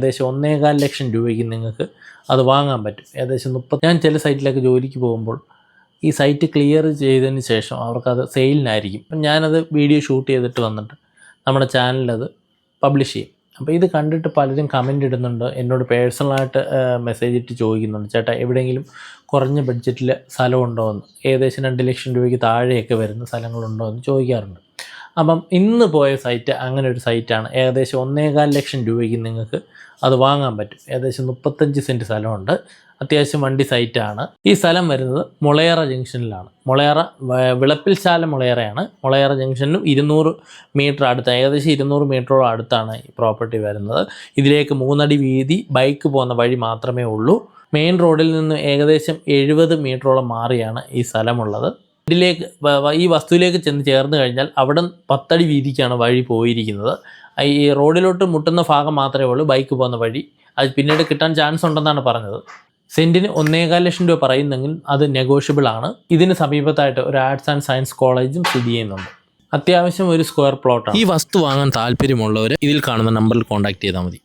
ഏകദേശം ഒന്നേകാൽ ലക്ഷം രൂപയ്ക്ക് നിങ്ങൾക്ക് അത് വാങ്ങാൻ പറ്റും. ഏകദേശം മുപ്പത് ഞാൻ ചില സൈറ്റിലൊക്കെ ജോലിക്ക് പോകുമ്പോൾ ഈ സൈറ്റ് ക്ലിയർ ചെയ്തതിന് ശേഷം അവർക്കത് സെയിലിനായിരിക്കും. അപ്പം ഞാനത് വീഡിയോ ഷൂട്ട് ചെയ്തിട്ട് വന്നിട്ട് നമ്മുടെ ചാനലിലത് പബ്ലിഷ് ചെയ്യും. അപ്പോൾ ഇത് കണ്ടിട്ട് പലരും കമന്റ് ഇടുന്നുണ്ട്. എന്നോട് പേഴ്സണലായിട്ട് മെസ്സേജ് ഇട്ട് ചോദിക്കുന്നുണ്ട്. ചേട്ടാ എവിടെയെങ്കിലും കുറഞ്ഞ ബഡ്ജറ്റിൽ സ്ഥലമുണ്ടോ എന്ന്? ഏകദേശം രണ്ട് ലക്ഷം രൂപയ്ക്ക് താഴെയൊക്കെ വരുന്ന സ്ഥലങ്ങളുണ്ടോ എന്ന് ചോദിക്കാറുണ്ട്. അപ്പം ഇന്ന് പോയ സൈറ്റ് അങ്ങനെ ഒരു സൈറ്റാണ് ഏകദേശം ഒന്നേകാൽ ലക്ഷം രൂപയ്ക്ക് നിങ്ങൾക്ക് അത് വാങ്ങാൻ പറ്റും. ഏകദേശം മുപ്പത്തഞ്ച് സെന്റ് സ്ഥലമുണ്ട്. അത്യാവശ്യം വണ്ടി സൈറ്റാണ് ഈ സ്ഥലം വരുന്നത് മുളയറ ജംഗ്ഷനിലാണ്. മുളയറ വിളപ്പിൽ ശാല മുളയറയാണ്. മുളയറ ജംഗ്ഷനും ഇരുന്നൂറ് മീറ്റർ അടുത്ത് ഏകദേശം ഇരുന്നൂറ് മീറ്ററോളം അടുത്താണ് ഈ പ്രോപ്പർട്ടി വരുന്നത്. ഇതിലേക്ക് മൂന്നടി വീതി ബൈക്ക് പോകുന്ന വഴി മാത്രമേ ഉള്ളൂ. മെയിൻ റോഡിൽ നിന്ന് ഏകദേശം എഴുപത് മീറ്ററോളം മാറിയാണ് ഈ സ്ഥലമുള്ളത്. ഇതിലേക്ക് ഈ വസ്തുവിലേക്ക് ചെന്ന് ചേർന്ന് കഴിഞ്ഞാൽ അവിടെ പത്തടി വീതിക്കാണ് വഴി പോയിരിക്കുന്നത്. ഈ റോഡിലോട്ട് മുട്ടുന്ന ഭാഗം മാത്രമേ ഉള്ളൂ ബൈക്ക് പോകുന്ന വഴി. അത് പിന്നീട് കിട്ടാൻ ചാൻസ് ഉണ്ടെന്നാണ് പറഞ്ഞത്. സെന്റിന് ഒന്നേകാൽ ലക്ഷം രൂപ പറയുന്നെങ്കിൽ അത് നെഗോഷ്യബിൾ ആണ്. ഇതിന് സമീപത്തായിട്ട് ഒരു ആർട്സ് ആൻഡ് സയൻസ് കോളേജും സ്ഥിതി ചെയ്യുന്നുണ്ട്. അത്യാവശ്യം ഒരു സ്ക്വയർ പ്ലോട്ടാണ്. ഈ വസ്തു വാങ്ങാൻ താല്പര്യമുള്ളവർ ഇതിൽ കാണുന്ന നമ്പറിൽ കോൺടാക്ട് ചെയ്താൽ മതി.